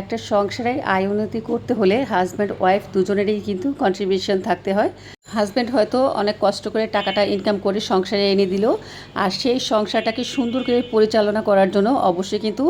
একটা সংসারে আয় উন্নতি করতে হলে হাজব্যান্ড ওয়াইফ দুজনেরই কিন্তু কন্ট্রিবিউশন থাকতে হয়। হাজব্যান্ড হয়তো অনেক কষ্ট করে টাকাটা ইনকাম করে সংসারে এনে দিল, আর সেই সংসারটাকে সুন্দর করে পরিচালনা করার জন্য অবশ্যই কিন্তু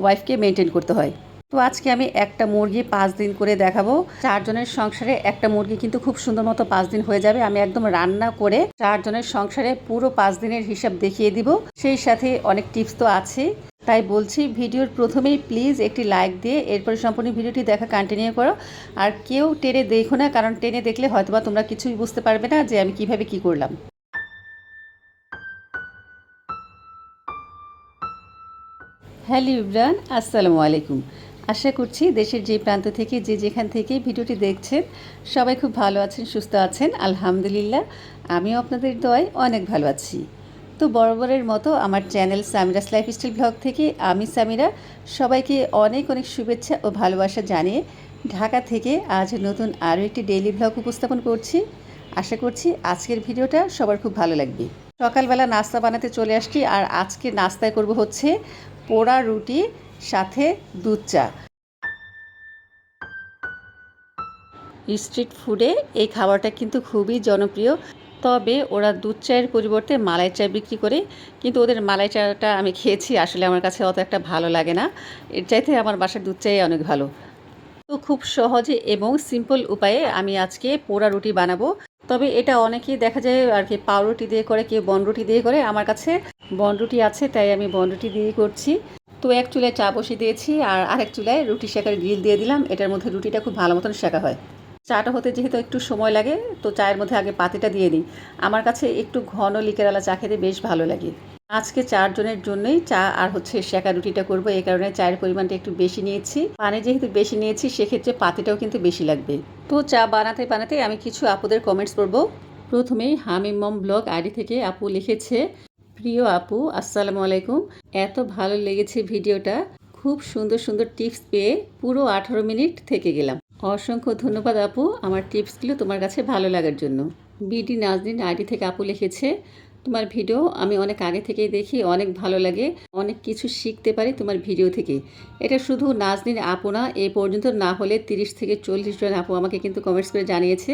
ওয়াইফকে মেনটেন করতে হয়। তো আজকে আমি একটা মুরগি পাঁচ দিন করে দেখাবো। চারজনের সংসারে একটা মুরগি কিন্তু খুব সুন্দর মতো পাঁচ দিন হয়ে যাবে। আমি একদম রান্না করে চারজনের সংসারে পুরো পাঁচ দিনের হিসাব দেখিয়ে দিব। সেই সাথে অনেক টিপস তো আছে। তাই বলছি, ভিডিওর প্রথমেই প্লিজ একটি লাইক দিয়ে এরপরে সম্পূর্ণ ভিডিওটি দেখা কন্টিনিউ করো। আর কেউ টেনে দেখো না, কারণ টেনে দেখলে হয়তোবা তোমরা কিছুই বুঝতে পারবে না যে আমি কীভাবে কি করলাম। হ্যালো ইব্রান, আসসালামু আলাইকুম। আশা করছি দেশের যে প্রান্ত থেকে, যে যেখান থেকে ভিডিওটি দেখছেন, সবাই খুব ভালো আছেন, সুস্থ আছেন। আলহামদুলিল্লাহ, আমিও আপনাদের দোয়ায় অনেক ভালো আছি। তো বরাবরের মতো আমার চ্যানেল সামিরাস লাইফস্টাইল ব্লগ থেকে আমি সামিরা, সবাইকে অনেক অনেক শুভেচ্ছা ও ভালোবাসা জানিয়ে ঢাকা থেকে আজ নতুন আরও একটি ডেইলি ব্লগ উপস্থাপন করছি। আশা করছি আজকের ভিডিওটা সবার খুব ভালো লাগবে। সকালবেলা নাস্তা বানাতে চলে আসছি আর আজকে নাস্তায় করব হচ্ছে পোড়া রুটি সাথে দুধ চা। স্ট্রিট ফুডে এই খাবারটা কিন্তু খুবই জনপ্রিয়। তবে ওরা দুধ চায়ের পরিবর্তে মালাই চা বিক্রি করে, কিন্তু ওদের মালাই চাটা আমি খেয়েছি, আসলে আমার কাছে অত একটা ভালো লাগে না। এর চাইতে আমার বাসার দুধ চাই অনেক ভালো। তো খুব সহজে এবং সিম্পল উপায়ে আমি আজকে পোড়া রুটি বানাবো। তবে এটা অনেকেই দেখা যায় আর কি, পাউরুটি দিয়ে করে, কেউ বনরুটি দিয়ে করে। আমার কাছে বনরুটি আছে, তাই আমি বনরুটি দিয়ে করছি। তো এক চুলায় চা বসিয়ে দিয়েছি আর আরেক চুলায় রুটি শেখার গ্রিল দিয়ে দিলাম। এটার মধ্যে রুটিটা খুব ভালো মতন শেখা হয়। চাটা হতে যেহেতু একটু সময় লাগে, তো চায়ের মধ্যে আগে পাতিটা দিয়ে দিই আমার কাছে একটু ঘন লিকেরালা চা খেতে বেশ ভালো লাগে। আজকে চারজনের জন্যই চা আর হচ্ছে শেখা রুটিটা করব। এই কারণে চায়ের পরিমাণটা একটু বেশি নিয়েছি। পানি যেহেতু বেশি নিয়েছি, সেক্ষেত্রে পাতিটাও কিন্তু বেশি লাগবে। তো চা বানাতে বানাতে আমি কিছু আপুদের কমেন্টস করব প্রথমেই হামিম মম ব্লগ আইডি থেকে আপু লিখেছে প্রিয় আপু, আসসালামু আলাইকুম। এত ভালো লেগেছে ভিডিওটা। খুব সুন্দর সুন্দর টিপস পেয়ে পুরো আঠারো মিনিট থেকে গেলাম। অসংখ্য ধন্যবাদ আপু, আমার টিপসগুলো তোমার কাছে ভালো লাগার জন্য। বিডি নাজদিন আইডি থেকে আপু লিখেছে তোমার ভিডিও আমি অনেক আগে থেকেই দেখি, অনেক ভালো লাগে, অনেক কিছু শিখতে পারি তোমার ভিডিও থেকে। এটা শুধু নাজনীর আপু না, এ পর্যন্ত না হলে তিরিশ থেকে চল্লিশ জন আপু আমাকে কিন্তু কমেন্টস করে জানিয়েছে।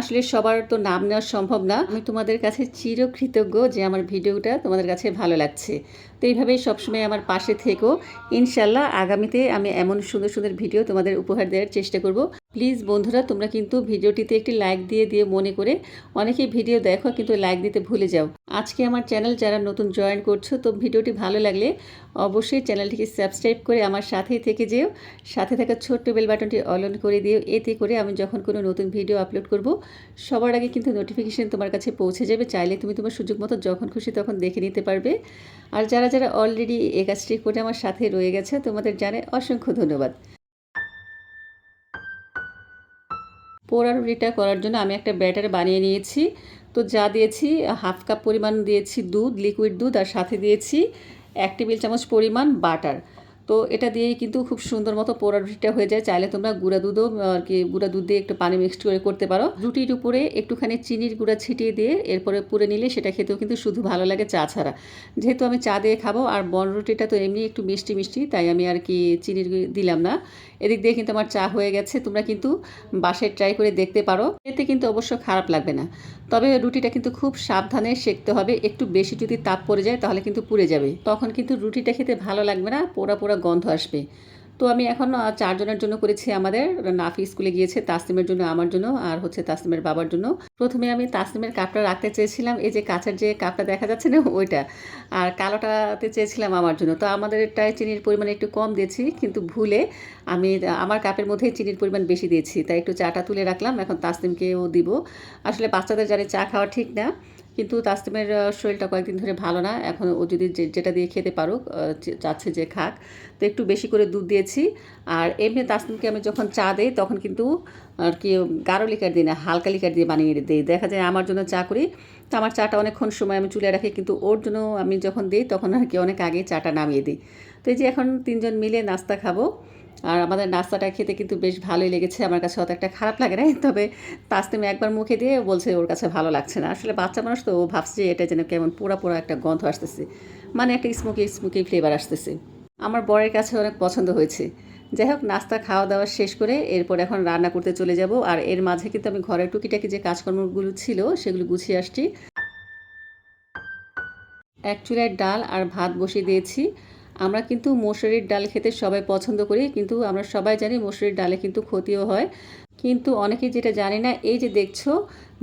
আসলে সবার তো নাম নেওয়া সম্ভব না। আমি তোমাদের কাছে চিরকৃতজ্ঞ যে আমার ভিডিওটা তোমাদের কাছে ভালো লাগছে। তো এইভাবেই সবসময় আমার পাশে থেকো। ইনশাল্লাহ আগামীতে আমি এমন সুন্দর সুন্দর ভিডিও তোমাদের উপহার দেওয়ার চেষ্টা করব। প্লিজ বন্ধুরা, তোমরা কিন্তু ভিডিওটিতে একটি লাইক দিয়ে দিয়ে মনে করে। অনেকেই ভিডিও দেখো কিন্তু লাইক দিতে ভুলে যাও। আজকে আমার চ্যানেল যারা নতুন জয়েন করছ, তো ভিডিওটি ভালো লাগলে অবশ্যই চ্যানেলটিকে সাবস্ক্রাইব করে আমার সাথেই থেকে যেও। সাথে থাকা ছোট্ট বেল বাটনটি অল অন করে দিও। এতে করে আমি যখন কোনো নতুন ভিডিও আপলোড করব, সবার আগে কিন্তু নোটিফিকেশান তোমার কাছে পৌঁছে যাবে। চাইলে তুমি তোমার সুযোগ মতো যখন খুশি তখন দেখে নিতে পারবে। আর যারা যারা যারা অলরেডি এ কাজটি করে আমার সাথে রয়ে গেছে। তোমাদের জানে অসংখ্য ধন্যবাদ। পোড়া রুটিটা করার জন্য আমি একটা ব্যাটার বানিয়ে নিয়েছি। তো যা দিয়েছি, হাফ কাপ পরিমাণ দিয়েছি দুধ লিকুইড দুধ, আর সাথে দিয়েছি এক টেবিল চামচ পরিমাণ বাটার। তো এটা দিয়েই কিন্তু খুব সুন্দর মতো পোড়া রুটিটা হয়ে যায়। চাইলে তোমরা গুঁড়া দুধও আর কি গুঁড়া দুধ দিয়ে একটু পানি মিক্সড করে করতে পারো। রুটির উপরে একটুখানি চিনির গুঁড়া ছিটিয়ে দিয়ে এরপরে পুরে নিলে সেটা খেতেও কিন্তু শুধু ভালো লাগে চা ছাড়া। যেহেতু আমি চা দিয়ে খাব আর বন রুটিটা তো এমনি একটু মিষ্টি মিষ্টি, তাই আমি আর কি চিনির দিলাম না। এদিক দিয়ে কিন্তু আমার চা হয়ে গেছে, তোমরা কিন্তু বাসায় ট্রাই করে দেখতে পারো। এতে কিন্তু অবশ্য খারাপ লাগবে না। তবে রুটিটা কিন্তু খুব সাবধানে সেঁকতে হবে। একটু বেশি যদি তাপ পড়ে যায় তাহলে কিন্তু পুড়ে যাবে। তখন কিন্তু রুটিটা খেতে ভালো লাগবে না, পোড়া পোড়া গন্ধ আসবে। তো আমি এখন চারজনের জন্য করেছি আমাদের। নাফি স্কুলে গিয়েছে তাসলিমের জন্য, আমার জন্য, আর হচ্ছে তাসলিমের বাবার জন্য। প্রথমে আমি তাসলিমের কাপটা রাখতে চেয়েছিলাম, এই যে কাঁচের যে কাপটা দেখা যাচ্ছে না, ওইটা। আর কালোটাতে চেয়েছিলাম আমার জন্য। তো আমাদের এটায় চিনির পরিমাণ একটু কম দিয়েছি, কিন্তু ভুলে আমি, আমার কাপের মধ্যেই চিনির পরিমাণ বেশি দিয়েছি। তাই একটু চাটা তুলে রাখলাম, এখন তাসলিমকেও দিব। আসলে বাচ্চাদের জানি চা খাওয়া ঠিক না। কিন্তু তাসলিমের শরীরটা কয়েকদিন ধরে ভালো না। এখন ও যদি যেটা দিয়ে খেতে পারুক চাচ্ছে যে খাক। তো একটু বেশি করে দুধ দিয়েছি। আর এমনি তাসলিমকে আমি যখন চা দিই, তখন কিন্তু আর কি গাঢ় লিকার দিই না, হালকা লিকার দিয়ে বানিয়ে দিই। দেখা যায় আমার জন্য চা করি। তো আমার চাটা অনেকক্ষণ সময় আমি চুলে রাখি, কিন্তু ওর জন্য আমি যখন দিই, তখন আর কি অনেক আগে চাটা নামিয়ে দিই। তো এই যে এখন তিনজন মিলে নাস্তা খাব। আর আমাদের নাস্তাটা খেতে কিন্তু বেশ ভালোই লেগেছে। আমার কাছে অত একটা খারাপ লাগে না তবে তাস্তিম একবার মুখে দিয়ে বলছে ওর কাছে ভালো লাগছে না। আসলে বাচ্চা মানুষ তো, ও ভাবছে এটা যেন কেমন পোড়া পোড়া একটা গন্ধ আসতেছে। মানে একটা স্মোকি স্মোকি ফ্লেভার আসতেছে। আমার বরের কাছে অনেক পছন্দ হয়েছে। যাই হোক, নাস্তা খাওয়া দাওয়া শেষ করে এরপর এখন রান্না করতে চলে যাব। আর এর মাঝে কিন্তু আমি ঘরের টুকিটাকি যে কাজকর্মগুলো ছিল, সেগুলো গুছিয়ে আসছি। এক চুলায় ডাল আর ভাত বসিয়ে দিয়েছি। আমরা কিন্তু মসুরির ডাল খেতে সবাই পছন্দ করি, কিন্তু আমরা সবাই জানি মসুরির ডালে কিন্তু ক্ষতিও হয়। কিন্তু অনেকে যেটা জানি না, এই যে দেখছ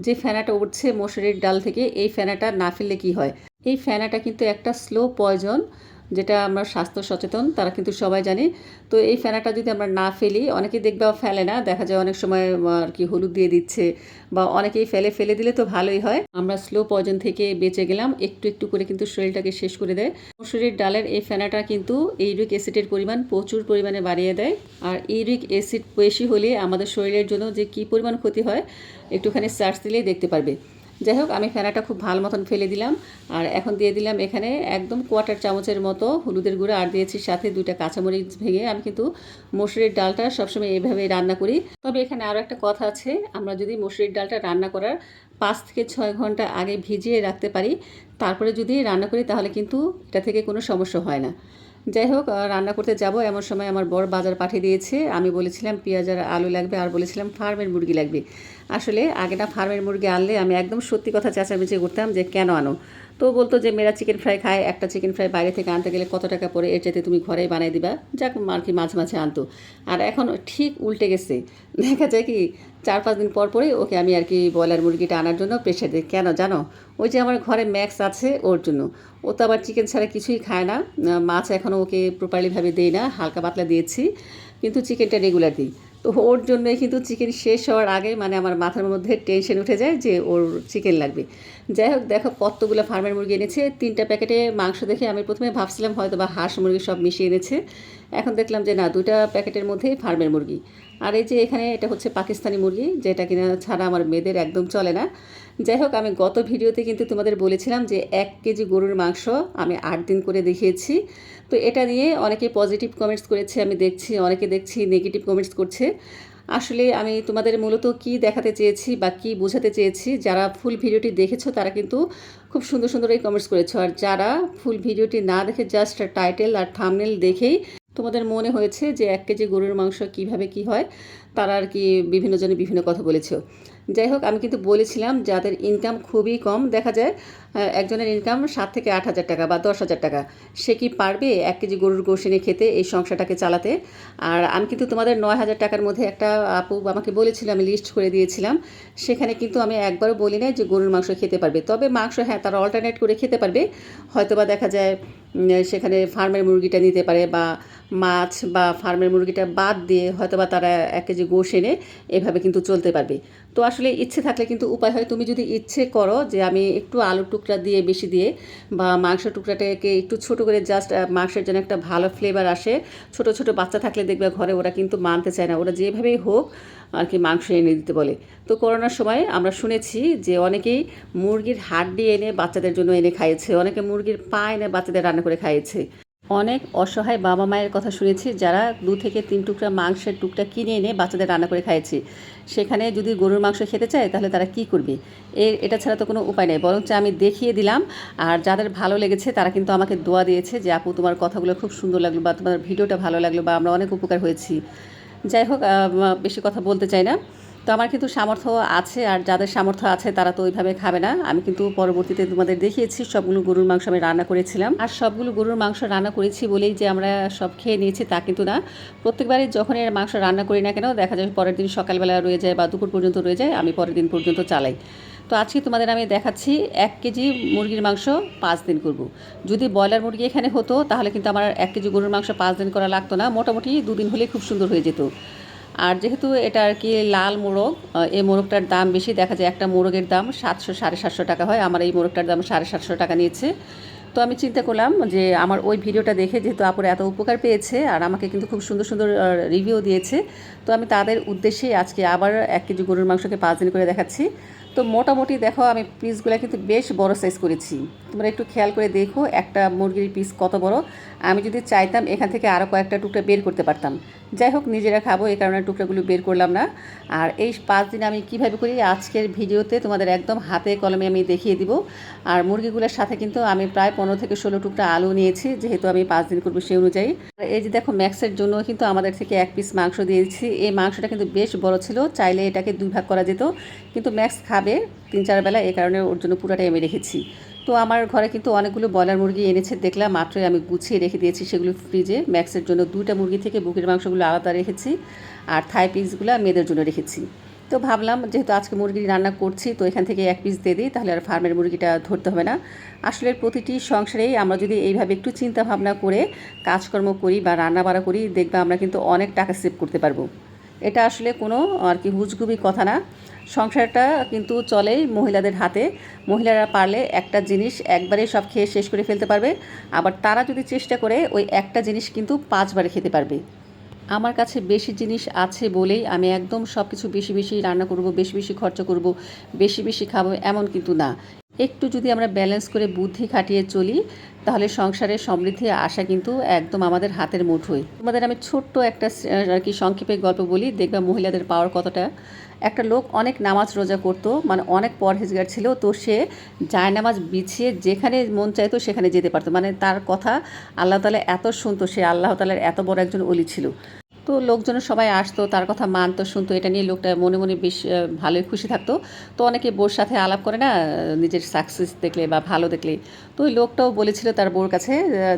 যে ফেনাটা উঠছে মসুরির ডাল থেকে, এই ফেনাটা না ফেললে কি হয়? এই ফেনাটা কিন্তু একটা স্লো পয়জন যেটা আমরা স্বাস্থ্য সচেতন, তারা কিন্তু সবাই জানে। তো এই ফেনাটা যদি আমরা না ফেলি, অনেকে দেখবে ফেলে না। দেখা যায় অনেক সময় আর কি হলুদ দিয়ে দিচ্ছে বা অনেকেই ফেলে ফেলে দিলে তো ভালোই হয়। আমরা স্লো পয়জন থেকে বেঁচে গেলাম। একটু একটু করে কিন্তু শরীরটাকে শেষ করে দেয়। মসুরির ডালের এই ফেনাটা কিন্তু ইউরিক অ্যাসিডের পরিমাণ প্রচুর পরিমাণে বাড়িয়ে দেয়। আর ইউরিক অ্যাসিড বেশি হলে আমাদের শরীরের জন্য যে কী পরিমাণ ক্ষতি হয়, একটুখানি সার্চ দিলেই দেখতে পারবে। যাই হোক, আমি ফেনাটা খুব ভালো মতন ফেলে দিলাম। আর এখন দিয়ে দিলাম এখানে একদম কোয়াটার চামচের মতো হলুদের গুঁড়ো। আর দিয়েছি সাথে দুইটা কাঁচামরিচ ভেঙে আমি কিন্তু মসুরির ডালটা সবসময় এইভাবেই রান্না করি। তবে এখানে আরও একটা কথা আছে, আমরা যদি মসুরির ডালটা রান্না করার পাঁচ থেকে ছয় ঘণ্টা আগে ভিজিয়ে রাখতে পারি, তারপরে যদি রান্না করি তাহলে কিন্তু এটা থেকে কোনো সমস্যা হয় না। যাই হোক রান্না করতে যাব। এমন সময় আমার বড় বাজার পাঠিয়ে দিয়েছে। আমি বলেছিলাম পেঁয়াজ আর আলু লাগবে? আর বলেছিলাম, ফার্মের মুরগি লাগবে। আসলে আগে না ফার্মের মুরগি আনলে আমি একদম সত্যি কথা চেঁচামেচি করতাম যে, কেন আনো? তো বলতো যে, মেয়েরা চিকেন ফ্রাই খায়, একটা চিকেন ফ্রাই বাইরে থেকে আনতে গেলে কত টাকা পড়ে? এর চাইতে তুমি ঘরেই বানাই দিবা। যাক আর কি মাঝে মাঝে আনতো। আর এখন ঠিক উল্টে গেছে। দেখা যায় কি চার পাঁচ দিন পর পরে ওকে আমি আর কি ব্রয়লার মুরগিটা আনার জন্য প্রেশার দিই। কেন জানো? ওই যে আমার ঘরে ম্যাক্স আছে ওর জন্য। ও তো আবার চিকেন ছাড়া কিছুই খায় না। মাছ এখনও ওকে প্রপারলিভাবে দেই না, হালকা পাতলা দিয়েছি, কিন্তু চিকেনটা রেগুলার দিই। তো ওর জন্যই কিন্তু চিকেন শেষ হওয়ার আগে মানে আমার মাথার মধ্যে টেনশন উঠে যায় যে ওর চিকেন লাগবে। যাই হোক, দেখো কতগুলো ফার্মের মুরগি এনেছে। তিনটা প্যাকেটে মাংস দেখে আমি প্রথমে ভাবছিলাম হয়তো বা হাঁস মুরগি সব মিশিয়ে এনেছে। এখন দেখলাম যে না দুটা প্যাকেটের মধ্যেই ফার্মের মুরগি। আর এই যে এখানে এটা হচ্ছে পাকিস্তানি মুরগি, যেটা কিনা ছাড়া আমার মেয়েদের একদম চলে না। যাই হোক, আমি গত ভিডিওতে কিন্তু তোমাদের বলেছিলাম যে এক কেজি গরুর মাংস আমি আট দিন করে দেখিয়েছি। তো এটা নিয়ে অনেকে পজিটিভ কমেন্টস করেছে, আমি দেখছি, অনেকে দেখছি নেগেটিভ কমেন্টস করছে। আসলে আমি তোমাদের মূলত কি দেখাতে চেয়েছি বা কি বোঝাতে চেয়েছি, যারা ফুল ভিডিওটি দেখেছ তারা কিন্তু খুব সুন্দর সুন্দর এই কমেন্টস করেছ। আর যারা ফুল ভিডিওটি না দেখে জাস্ট টাইটেল আর থামনেল দেখেই তোমাদের মনে হয়েছে যে এক কেজি গরুর মাংস কীভাবে কি হয়? তারা আর কি বিভিন্ন জনে বিভিন্ন কথা বলেছে যাই হোক, আমি কিন্তু বলেছিলাম যাদের ইনকাম খুবই কম, দেখা যায় একজনের ইনকাম সাত থেকে আট হাজার টাকা বা দশ হাজার টাকা। সে কি পারবে এক কেজি গরুর গোশ খেতে এই সংসারটাকে চালাতে? আর আমি কিন্তু তোমাদের নয় হাজার টাকার মধ্যে একটা আপু আমাকে বলেছিল, আমি লিস্ট করে দিয়েছিলাম। সেখানে কিন্তু আমি একবারও বলি নাই যে গরুর মাংস খেতে পারবে। তবে মাংস হ্যাঁ তারা অল্টারনেট করে খেতে পারবে। হয়তোবা দেখা যায় সেখানে ফার্মের মুরগিটা নিতে পারে বা মাছ বা ফার্মের মুরগিটা বাদ দিয়ে হয়তো বা তারা এক কেজি গোশ এনে এভাবে কিন্তু চলতে পারবে। তো আসলে ইচ্ছে থাকলে কিন্তু উপায় হয়। তুমি যদি ইচ্ছে করো যে আমি একটু আলুর টুকরা দিয়ে বেশি দিয়ে বা মাংস টুকরাটাকে একটু ছোট করে জাস্ট মাংসের জন্য একটা ভালো ফ্লেভার আসে, ছোট ছোট বাচ্চা থাকলে দেখবে ঘরে ওরা কিন্তু মানতে চায় না। ওরা যেভাবেই হোক আর কি মাংস এনে দিতে বলে। তো করোনার সময় আমরা শুনেছি যে অনেকেই মুরগির হাড্ডি এনে বাচ্চাদের জন্য এনে খাইয়েছে। অনেকে মুরগির পা এনে বাচ্চাদের রান্না করে খাইয়েছে। অনেক অসহায় বাবা মায়ের কথা শুনেছি, যারা দু থেকে তিন টুকরা মাংসের টুকরা কিনে এনে বাচ্চাদের রান্না করে খাইয়েছে। সেখানে যদি গরুর মাংস খেতে চায়, তাহলে তারা কি করবে? এর এটা ছাড়া তো কোনো উপায় নেই। বরঞ্চ আমি দেখিয়ে দিলাম, আর যাদের ভালো লেগেছে, তারা কিন্তু আমাকে দোয়া দিয়েছে যে, আপু, তোমার কথাগুলো খুব সুন্দর লাগল বা তোমার ভিডিওটা ভালো লাগল বা আমরা অনেক উপকার হয়েছি। যাই হোক বেশি কথা বলতে চাই না। তো আমার কিন্তু সামর্থ্য আছে, আর যাদের সামর্থ্য আছে তারা তো ওইভাবে খাবে না। আমি কিন্তু পরবর্তীতে তোমাদের দেখিয়েছি, সবগুলো গরুর মাংস আমি রান্না করেছিলাম। আর সবগুলো গরুর মাংস রান্না করেছি বলেই যে আমরা সব খেয়ে নিয়েছি তা কিন্তু না। প্রত্যেকবারই যখন এর মাংস রান্না করি না কেন, দেখা যায় পরের দিন সকালবেলা রয়ে যায় বা দুপুর পর্যন্ত রয়ে যায়, আমি পরের দিন পর্যন্ত চালাই। তো আজকে তোমাদের আমি দেখাচ্ছি এক কেজি মুরগির মাংস পাঁচ দিন করব। যদি ব্রয়লার মুরগি এখানে হতো, তাহলে কিন্তু আমার এক কেজি গরুর মাংস পাঁচ দিন করা লাগতো না। মোটামুটি দুদিন হলেই খুব সুন্দর হয়ে যেত। আর যেহেতু এটা আর কি লাল মোরগ এই মোরগটার দাম বেশি, দেখা যায় একটা মোরগের দাম সাতশো, সাড়ে সাতশো টাকা হয়। আমার এই মোরগটার দাম সাড়ে সাতশো টাকা নিয়েছে। তো আমি চিন্তা করলাম যে আমার ওই ভিডিওটা দেখে যেহেতু আপুর এত উপকার পেয়েছে আর আমাকে কিন্তু খুব সুন্দর সুন্দর রিভিউ দিয়েছে, তো আমি তাদের উদ্দেশ্যেই আজকে আবার এক কেজি গরুর মাংসকে পাঁচ দিন করে দেখাচ্ছি। তো মোটামুটি দেখো, আমি পিসগুলো কিন্তু বেশ বড় সাইজ করেছি। তোমরা একটু খেয়াল করে দেখো একটা মুরগির পিস কত বড়। আমি যদি চাইতাম এখান থেকে আরও কয়েকটা টুকরা বের করতে পারতাম। যাই হোক, নিজেরা খাব এই কারণে টুকরাগুলো বের করলাম না। আর এই পাঁচ দিন আমি কীভাবে করি, আজকের ভিডিওতে তোমাদের একদম হাতে কলমে আমি দেখিয়ে দিব। আর মুরগিগুলোর সাথে কিন্তু আমি প্রায় পনেরো থেকে ষোলো টুকরা আলু নিয়েছি, যেহেতু আমি পাঁচ দিন করব সেই অনুযায়ী। আর এই যে দেখো, ম্যাক্সের জন্য কিন্তু আমাদের থেকে এক পিস মাংস দিয়েছি। এই মাংসটা কিন্তু বেশ বড় ছিল, চাইলে এটাকে দুই ভাগ করা যেত। কিন্তু ম্যাক্স খাবে তিন চার বেলা এই কারণে ওর জন্য পুরোটাই আমি রেখেছি। তো আমার ঘরে কিন্তু অনেকগুলো ব্রয়লার মুরগি এনেছে, দেখলাম মাত্রই আমি গুছিয়ে রেখে দিয়েছি সেগুলো ফ্রিজে ম্যাক্সের জন্য দুইটা মুরগি থেকে বুকের মাংসগুলো আলাদা রেখেছি আর থাই পিসগুলো মেয়েদের জন্য রেখেছি। তো ভাবলাম যেহেতু আজকে মুরগি রান্না করছি, তো এখান থেকে এক পিস দিয়ে দিই, তাহলে আর ফার্মের মুরগিটা ধরতে হবে না। আসলে প্রতিটি সংসারেই আমরা যদি এইভাবে একটু চিন্তা ভাবনা করে কাজকর্ম করি বা রান্না বাড়া করি, দেখবে আমরা কিন্তু অনেক টাকা সেভ করতে পারব। এটা আসলে কোনো আর কি হুজগুবি কথা না। সংসারটা কিন্তু চলেই মহিলাদের হাতে। মহিলারা পারলে একটা জিনিস একবারেই সব খেয়ে শেষ করে ফেলতে পারবে। আবার তারা যদি চেষ্টা করে, ওই একটা জিনিস কিন্তু পাঁচবারে খেতে পারবে। আমার কাছে বেশি জিনিস আছে বলেই আমি একদম সব কিছু বেশি বেশি রান্না করব, বেশি বেশি খরচা করব, বেশি বেশি খাব, এমন কিন্তু না। একটু যদি আমরা ব্যালেন্স করে বুদ্ধি খাটিয়ে চলি, তাহলে সংসারের সমৃদ্ধি আসা কিন্তু একদম আমাদের হাতের মুঠোয়। তোমাদের আমি ছোট্ট একটা আর কি সংক্ষেপে গল্প বলি, দেখবা মহিলাদের পাওয়ার কতটা। একটা লোক অনেক নামাজ রোজা করতো মানে অনেক পরহেজগার ছিল, তো সে জায়নামাজ বিছিয়ে যেখানে মন চাইতো সেখানে যেতে পারতো। মানে তার কথা আল্লাহ তালা এত শুনতো, সে আল্লাহ তালার এত বড় একজন অলি ছিল। তো লোকজন সবাই আসতো, তার কথা মানতো, শুনতো। এটা নিয়ে লোকটা মনে মনে বেশ ভালোই খুশি থাকতো। তো অনেকে বোর সাথে আলাপ করে না, নিজের সাকসেস দেখলে বা ভালো দেখলে। তো ওই লোকটাও বলেছিল তার বোর কাছে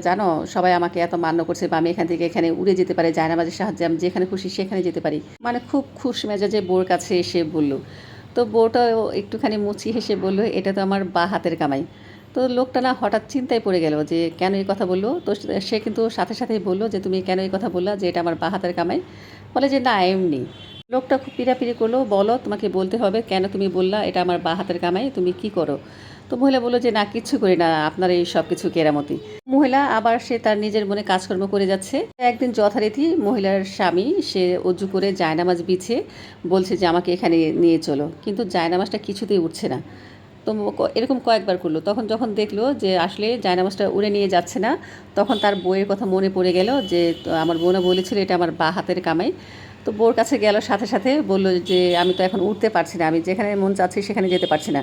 জানো, সবাই আমাকে এত মান্য করছে বা আমি এখান থেকে এখানে উড়ে যেতে পারি, জায়নামাজের সাহায্যে আমি যেখানে খুশি সেখানে যেতে পারি। মানে খুব খুশ মেজাজে বোর কাছে এসে বলল। তো বউটাও একটুখানি মুচি হেসে বলল, এটা তো আমার বা হাতের কামাই। তো লোকটা না হঠাৎ চিন্তায় পড়ে গেল যে কেন এই কথা বলল? তো সে কিন্তু সাথে সাথেই বলল যে, তুমি কেন এই কথা বললা যে, এটা আমার বা হাতের কামাই? বলে যে, না, এমনি। লোকটা খুব পিড়াপিড়ি করল, বলো, তোমাকে বলতে হবে কেন তুমি বললা এটা আমার বা হাতের কামাই, তুমি কি করো? তো মহিলা বলল যে, না কিচ্ছু করি না, আপনার এই সব কিছু কেরামতি। মহিলা আবার সে তার নিজের মনে কাজকর্ম করে যাচ্ছে। একদিন যথারীতি মহিলার স্বামী সে অজু করে জায়নামাজ বিছে বলছে যে, আমাকে এখানে নিয়ে চলো। কিন্তু জায়নামাজটা কিছুতেই উঠছে না। তো এরকম কয়েকবার করল। তখন যখন দেখল যে আসলে জায়নামাজটা উড়ে নিয়ে যাচ্ছে না, তখন তার বইয়ের কথা মনে পড়ে গেল যে আমার বোনা বলেছিল এটা আমার বা হাতের কামাই। তো বোর কাছে গেল সাথে সাথে, বলল যে, আমি তো এখন উঠতে পারছি না, আমি যেখানে মন চাচ্ছি সেখানে যেতে পারছি না।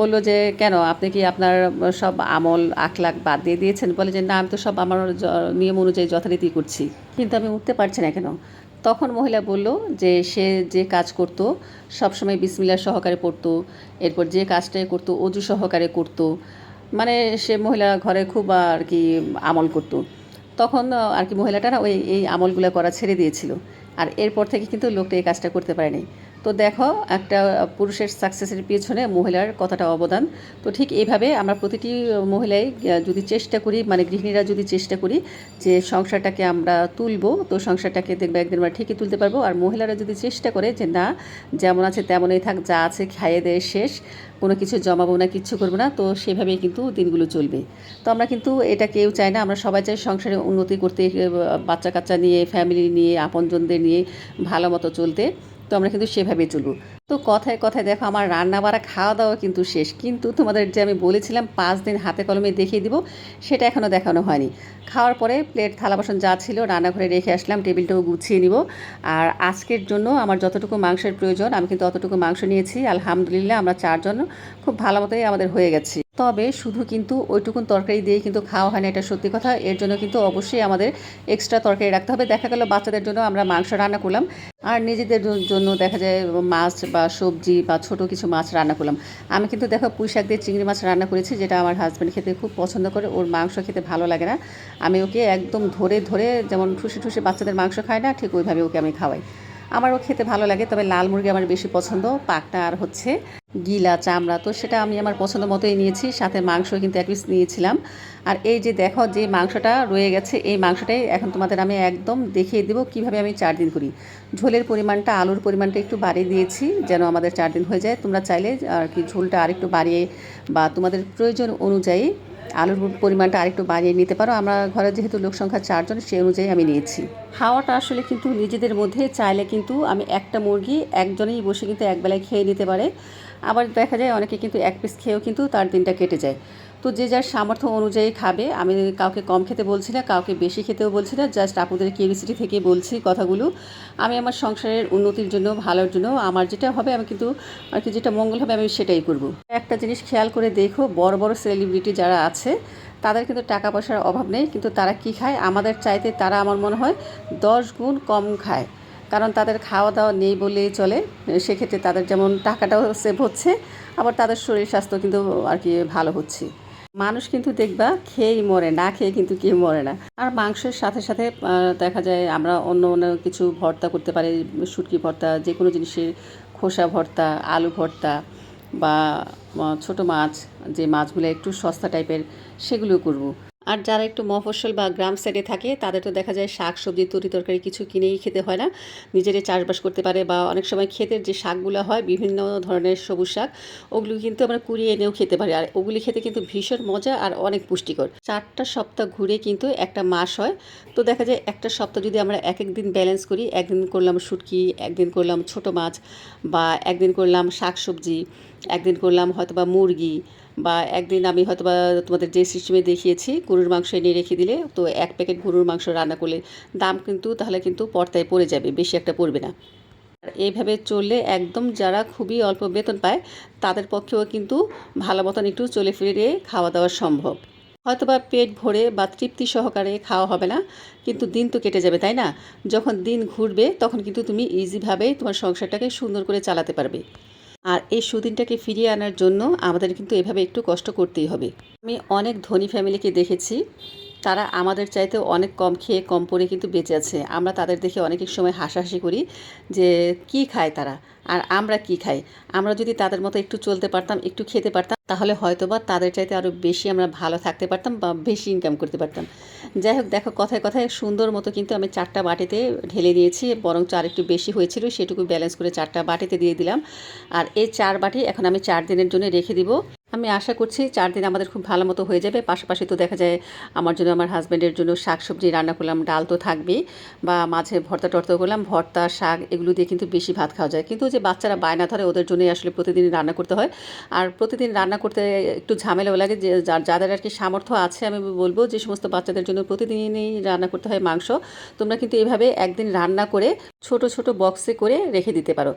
বলল যে, কেন? আপনি কি আপনার সব আমল, আখলাখ বাদ দিয়ে দিয়েছেন? বলে যে, না, আমি তো সব আমার নিয়ম অনুযায়ী যথারীতি করছি। কিন্তু আমি উঠতে পারছি না কেন? তখন মহিলা বলল যে সে যে কাজ করত, সবসময় বিসমিল্লা সহকারে পড়ত, এরপর যে কাজটাই করত অজু সহকারে করত। মানে সে মহিলা ঘরে খুব আর কি আমল করত। তখন আর কি মহিলাটা না ওই, এই আমলগুলো করা ছেড়ে দিয়েছিল। আর এরপর থেকে কিন্তু লোকটা এই কাজটা করতে পারেনি। তো দেখো, একটা পুরুষের সাকসেসের পিছনে মহিলার কথাটা অবদান। তো ঠিক এইভাবে আমরা প্রতিটি মহিলাই যদি চেষ্টা করি মানে গৃহিণীরা যদি চেষ্টা করি যে সংসারটাকে আমরা তুলবো, তো সংসারটাকে দেখবে একদিন আমরা ঠিকই তুলতে পারব। আর মহিলারা যদি চেষ্টা করে যে না, যেমন আছে তেমনই থাক, যা আছে খাইয়ে দেয় শেষ, কোনো কিছু জমাবো না, কিচ্ছু করব না, তো সেভাবেই কিন্তু দিনগুলো চলবে। তো আমরা কিন্তু এটা কেউ চাই না, আমরা সবাই চাই সংসারে উন্নতি করতে বাচ্চা কাচ্চা নিয়ে ফ্যামিলি নিয়ে, আপনজনদের নিয়ে ভালো মতো চলতে। তো আমরা কিন্তু সেভাবেই চলবো। তো কথায় কথায় দেখো আমার রান্না বাড়া খাওয়া দাওয়া কিন্তু শেষ। কিন্তু তোমাদের যে আমি বলেছিলাম, পাঁচ দিন হাতে কলমে দেখিয়ে দিব, সেটা এখনও দেখানো হয়নি। খাওয়ার পরে প্লেট, থালা বাসন যা ছিল রান্নাঘরে রেখে আসলাম, টেবিলটাও গুছিয়ে নিব। আর আজকের জন্য আমার যতটুকু মাংসের প্রয়োজন, আমি কিন্তু অতটুকু মাংস নিয়েছি। আলহামদুলিল্লাহ আমরা চারজন খুব ভালো মতোই আমাদের হয়ে গেছে। তবে শুধু কিন্তু ওইটুকুন তরকারি দিয়ে কিন্তু খাওয়া হয় না, এটা সত্যি কথা। এর জন্য কিন্তু অবশ্যই আমাদের এক্সট্রা তরকারি রাখতে হবে। দেখা গেল বাচ্চাদের জন্য আমরা মাংস রান্না করলাম। আর নিজেদের জন্য দেখা যায় মাছ বা সবজি বা ছোট কিছু মাছ রান্না করলাম। আমি কিন্তু দেখো পুঁই শাক দিয়ে চিংড়ি মাছ রান্না করেছি, যেটা আমার হাজব্যান্ড খেতে খুব পছন্দ করে। ওর মাংস খেতে ভালো লাগে না। আমি ওকে একদম ধরে ধরে যেমন ঠুসে ঠুসে বাচ্চাদের মাংস খায় না, ঠিক ওইভাবে ওকে আমি খাওয়াই। আমারও খেতে ভালো লাগে, তবে লাল মুরগি আমার বেশি পছন্দ। পাকটা আর হচ্ছে গিলা, চামড়া, তো সেটা আমি আমার পছন্দ মতোই নিয়েছি, সাথে মাংস কিন্তু এক পিস নিয়েছিলাম। আর এই যে দেখো, যে মাংসটা রয়ে গেছে, এই মাংসটাই এখন তোমাদের আমি একদম দেখিয়ে দেবো কীভাবে আমি চার দিন করি। ঝোলের পরিমাণটা, আলুর পরিমাণটা একটু বাড়িয়ে দিয়েছি, যেন আমাদের চার দিন হয়ে যায়। তোমরা চাইলে আর কি ঝোলটা আরেকটু বাড়িয়ে বা তোমাদের প্রয়োজন অনুযায়ী আলুর পরিমাণটা আরেকটু বাড়িয়ে নিতে পারো। আমরা ঘরে যেহেতু লোক সংখ্যা চারজন, সেই অনুযায়ী আমি নিয়েছি। খাওয়াটা আসলে কিন্তু নিজেদের মধ্যে চাইলে কিন্তু আমি একটা মুরগি একজনেই বসে কিন্তু একবেলায় খেয়ে নিতে পারে। আবার দেখা যায় অনেকে কিন্তু এক পিস খেয়েও কিন্তু তার দিনটা কেটে যায়। তো যে যার সামর্থ্য অনুযায়ী খাবে, আমি কাউকে কম খেতে বলছি না, কাউকে বেশি খেতেও বলছি না জাস্ট আপনাদের কিউরিসিটি থেকে বলছি কথাগুলো। আমি আমার সংসারের উন্নতির জন্য, ভালোর জন্য, আমার যেটা হবে আমি কিন্তু আর কি যেটা মঙ্গল হবে আমি সেটাই করব। একটা জিনিস খেয়াল করে দেখো, বড় বড় সেলিব্রিটি যারা আছে, তাদের কিন্তু টাকা পয়সার অভাব নেই, কিন্তু তারা কি খায়? আমাদের চাইতে তারা আমার মনে হয় দশ গুণ কম খায়। কারণ তাদের খাওয়া দাওয়া নেই বলেই চলে, সেক্ষেত্রে তাদের যেমন টাকাটাও সেভ হচ্ছে, আবার তাদের শরীর স্বাস্থ্য কিন্তু আর কি ভালো হচ্ছে। মানুষ কিন্তু দেখবা খেয়েই মরে, না খেয়ে কিন্তু কেউ মরে না। আর মাংসের সাথে সাথে দেখা যায় আমরা অন্য অন্য কিছু ভর্তা করতে পারি, শুটকি ভর্তা যে কোনো জিনিসের খোসা ভর্তা, আলু ভর্তা বা ছোট মাছ, যে মাছগুলো একটু সস্তা টাইপের সেগুলো করব। আর যারা একটু মফস্বল বা গ্রাম সাইডে থাকে, তাদের তো দেখা যায় শাক সবজি তরি তরকারি কিছু কিনেই খেতে হয় না। নিজেরাই চাষবাস করতে পারে বা অনেক সময় ক্ষেতের যে শাকগুলো হয়, বিভিন্ন ধরনের সবুজ শাক, ওগুলো কিন্তু আমরা কুড়িয়ে এনেও খেতে পারি। আর ওগুলি খেতে কিন্তু ভীষণ মজা আর অনেক পুষ্টিকর। চারটা সপ্তাহ ঘুরে কিন্তু একটা মাস হয়। তো দেখা যায় একটা সপ্তাহ যদি আমরা এক এক দিন ব্যালেন্স করি, একদিন করলাম শুটকি, একদিন করলাম ছোট মাছ বা একদিন করলাম শাক সবজি একদিন করলাম হয়তো বা মুরগি বা একদিন আমি হয়তো বা তোমাদের যে সিস্টেমে দেখিয়েছি, গরুর মাংস এনে রেখে দিলে তো এক প্যাকেট গরুর মাংস রান্না করলে দাম কিন্তু, তাহলে কিন্তু পর্তায় পড়ে যাবে, বেশি একটা পড়বে না। এইভাবে চললে একদম যারা খুবই অল্প বেতন পায়, তাদের পক্ষেও কিন্তু ভালো মতন একটু চলে ফিরে খাওয়া দাওয়া সম্ভব। হয়তোবা পেট ভরে বা তৃপ্তি সহকারে খাওয়া হবে না, কিন্তু দিন তো কেটে যাবে, তাই না? যখন দিন ঘুরবে, তখন কিন্তু তুমি ইজিভাবে তোমার সংসারটাকে সুন্দর করে চালাতে পারবে। আর এই সুদিনটাকে ফিরিয়ে আনার জন্য আমাদের কিন্তু এভাবে একটু কষ্ট করতেই হবে। আমি অনেক ধনী ফ্যামিলিকে দেখেছি। তারা আমাদের চাইতে অনেক কম খেয়ে কম পরে কিন্তু বেঁচে আছে। আমরা তাদের দেখে অনেক সময় হাসাহাসি করি যে, কি খায় তারা? আর আমরা কি খাই? আমরা যদি তাদের মতো একটু চলতে পারতাম, একটু খেতে পারতাম, তাহলে হয়তোবা তাদের চাইতে আরও বেশি আমরা ভালো থাকতে পারতাম বা বেশি ইনকাম করতে পারতাম। যাই হোক, দেখো, কথায় কথায় সুন্দর মতো কিন্তু আমি চারটা বাটিতে ঢেলে দিয়েছি বরং চার একটু বেশি হয়েছিল, সেটুকু ব্যালেন্স করে চারটা বাটিতে দিয়ে দিলাম। আর এই চার বাটি এখন আমি চার দিনের জন্য রেখে দিব। আমি আশা করছি চার দিন আমাদের খুব ভালো মতো হয়ে যাবে। পাশাপাশি তো দেখা যায় আমার জন্য, আমার হাজব্যান্ডের জন্য শাক সবজি রান্না করলাম, ডাল তো থাকবেই বা মাঝে ভর্তা টর্তা করলাম, ভর্তা, শাক এগুলো দিয়ে কিন্তু বেশি ভাত খাওয়া যায়। কিন্তু যে বাচ্চারা বায়না ধরে ওদের জন্যই আসলে প্রতিদিন রান্না করতে হয়। আর প্রতিদিন রান্না করতে একটু ঝামেলাও লাগে যে যা- যাদের আর কি সামর্থ্য আছে আমি বলব যে সমস্ত বাচ্চাদের জন্য প্রতিদিনই রান্না করতে হয় মাংস। তোমরা কিন্তু এভাবে একদিন রান্না করে ছোট ছোট বক্সে করে রেখে দিতে পারো।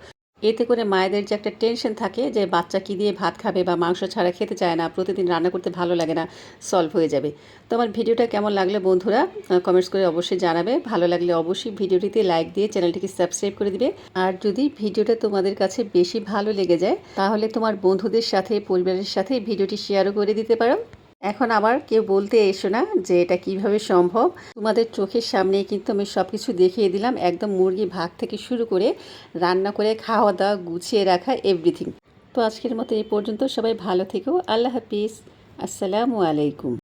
এতে করে মায়েদের যে একটা টেনশন থাকে যে বাচ্চা কী দিয়ে ভাত খাবে বা মাংস ছাড়া খেতে চায় না, প্রতিদিন রান্না করতে ভালো লাগে না সলভ হয়ে যাবে। তো আমার ভিডিওটা কেমন লাগলে বন্ধুরা কমেন্টস করে অবশ্যই জানাবে। ভালো লাগলে অবশ্যই ভিডিওটিতে লাইক দিয়ে চ্যানেলটিকে সাবস্ক্রাইব করে দিবে। আর যদি ভিডিওটা তোমাদের কাছে বেশি ভালো লেগে যায়, তাহলে তোমার বন্ধুদের সাথে, পরিবারের সাথে ভিডিওটি শেয়ারও করে দিতে পারো। এখন আবার কেউ বলতে এসো না যে এটা কীভাবে সম্ভব। তোমাদের চোখের সামনে কিন্তু আমি সব কিছু দেখিয়ে দিলাম। একদম মুরগি ভাগ থেকে শুরু করে রান্না করে খাওয়া দাওয়া গুছিয়ে রাখা এভরিথিং তো আজকের মতো এই পর্যন্ত সবাই ভালো থেকো। আল্লাহ হাফিজ। আসসালামু আলাইকুম।